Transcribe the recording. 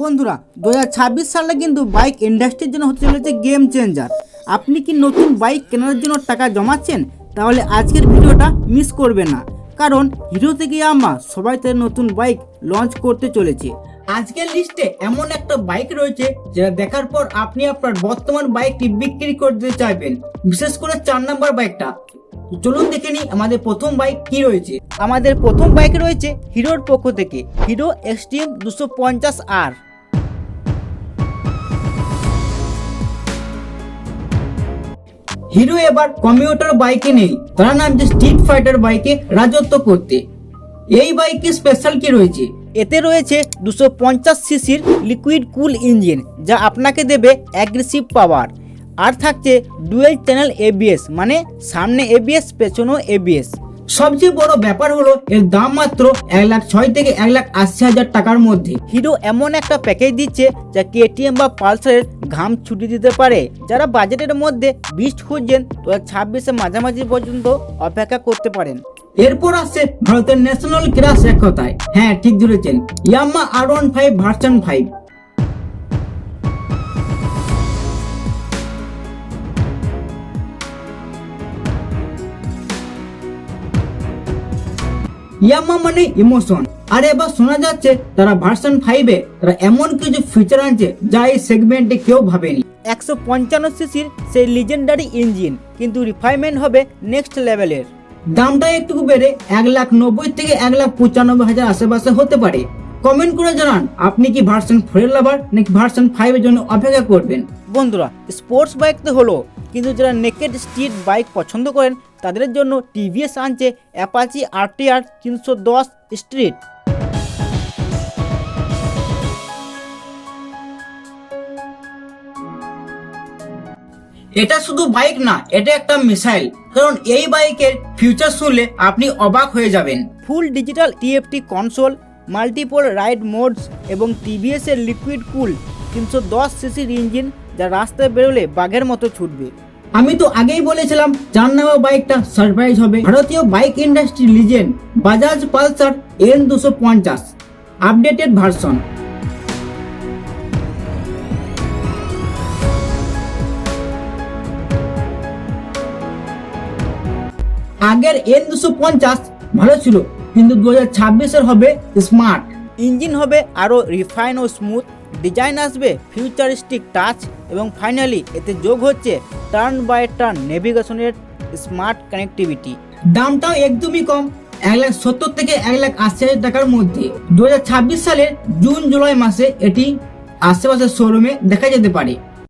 বন্ধুরা দু হাজার ছাব্বিশ সালে কিন্তু বাইক ইন্ডাস্ট্রির জন্য হতে চলেছে গেম চেঞ্জার। আপনি কি নতুন বাইক কেনার জন্য টাকা জমাচ্ছেন? তাহলে আজকের ভিডিওটা মিস করবেন না। কারণ হিরো থেকে আমা সবাই তাদের নতুন বাইক লঞ্চ করতে চলেছে। আজকের লিস্টে এমন একটা বাইক রয়েছে যেটা দেখার পর আপনি আপনার বর্তমান বাইকটি বিক্রি করতে চাইবেন। বিশেষ করে চার নাম্বার বাইকটা। চলুন দেখে নিই আমাদের প্রথম বাইক কি রয়েছে। আমাদের প্রথম বাইক রয়েছে হিরোর পক্ষ থেকে, হিরো এক্সট্রিম দুশো পঞ্চাশ আর। হিরো এবার কমিউটার বাইকে নেই। তারা নামছে স্ট্রিট ফাইটার বাইকে রাজত্ব করতে। এই বাইকে স্পেশাল কি রয়েছে? এতে রয়েছে দুশো পঞ্চাশ সিসির লিকুইড কুল ইঞ্জিন যা আপনাকে দেবে অ্যাগ্রেসিভ পাওয়ার আর থাকছে ডুয়েল চ্যানেল এবিএস মানে সামনে এবিএস পেছনেও এবিএস সবচেয়ে বড় ব্যাপার হলো এর দাম মাত্র এক লাখ ছয় থেকে এক লাখ আশি হাজার টাকার মধ্যে। হিরো এমন একটা প্যাকেজ দিচ্ছে যা কেটিএম বা পালসারের ঘাম ছুটি দিতে পারে। যারা বাজেটের মধ্যে বিস্ট খুঁজছেন তো ছাব্বিশে মাঝামাঝি পর্যন্ত অপেক্ষা করতে পারেন। এরপর আসছে ভারতের ন্যাশনাল ক্রাশ এক কথায় হ্যাঁ ঠিক ধরেছেন। Yamaha R one five version five Yamaha মানে ইমোশন। আর এবার শোনা যাচ্ছে তারা ভার্সন ফাইভে তারা এমন কিছু ফিচার আনছে যা এই সেগমেন্টে কেউ ভাবেনি। একশো পঞ্চান্ন সিসির সেই লিজেন্ডারি ইঞ্জিন কিন্তু রিফাইনমেন্ট হবে নেক্সট লেভেলের দামটা একটু বেড়ে এক লাখ নব্বই থেকে এক লাখ পঁচানব্বই হাজার আশেপাশে হতে পারে। কমেন্ট করে জানান আপনি কি ভার্সন ফোরের লাভার নাকি ভার্সন ফাইভের জন্য অপেক্ষা করবেন? বন্ধুরা স্পোর্টস বাইক তো হলো কিন্তু যারা নেকেড স্ট্রিট বাইক পছন্দ করেন তাদের জন্য টিভিএস আনছে অ্যাপাচি আরটিআর তিনশো দশ স্ট্রিট এটা শুধু বাইক না এটা একটা মিসাইল কারণ এই বাইকের ফিউচার শুনলে আপনি অবাক হয়ে যাবেন। Full digital TFT console multiple ride modes এবং টিভিএস এর লিকুইড কুল তিনশো দশ সিসির ইঞ্জিন যা রাস্তায় বেরোলে বাঘের মতো ছুটবে। আমি তো আগেই বলেছিলাম চার নামে বাইকটা সারপ্রাইজ হবে। ভারতীয় bike industry legend Bajaj Pulsar N দুশো পঞ্চাশ আপডেটেড ভার্সন আগের এন দুশো পঞ্চাশ ভালো ছিল কিন্তু দু হাজার ছাব্বিশের হবে স্মার্ট ইঞ্জিন হবে আরও রিফাইন ও স্মুথ ডিজাইন আসবে ফিউচারিস্টিক টাচ এবং ফাইনালি এতে যোগ হচ্ছে টার্ন বাই টার্ন নেভিগেশনের স্মার্ট কানেক্টিভিটি দামটাও একদমই কম, এক লাখ সত্তর থেকে এক লাখ আশি হাজার টাকার মধ্যে। দু হাজার ছাব্বিশ সালের জুন, জুলাই মাসে এটি আশেপাশের শোরুমে দেখা যেতে পারে।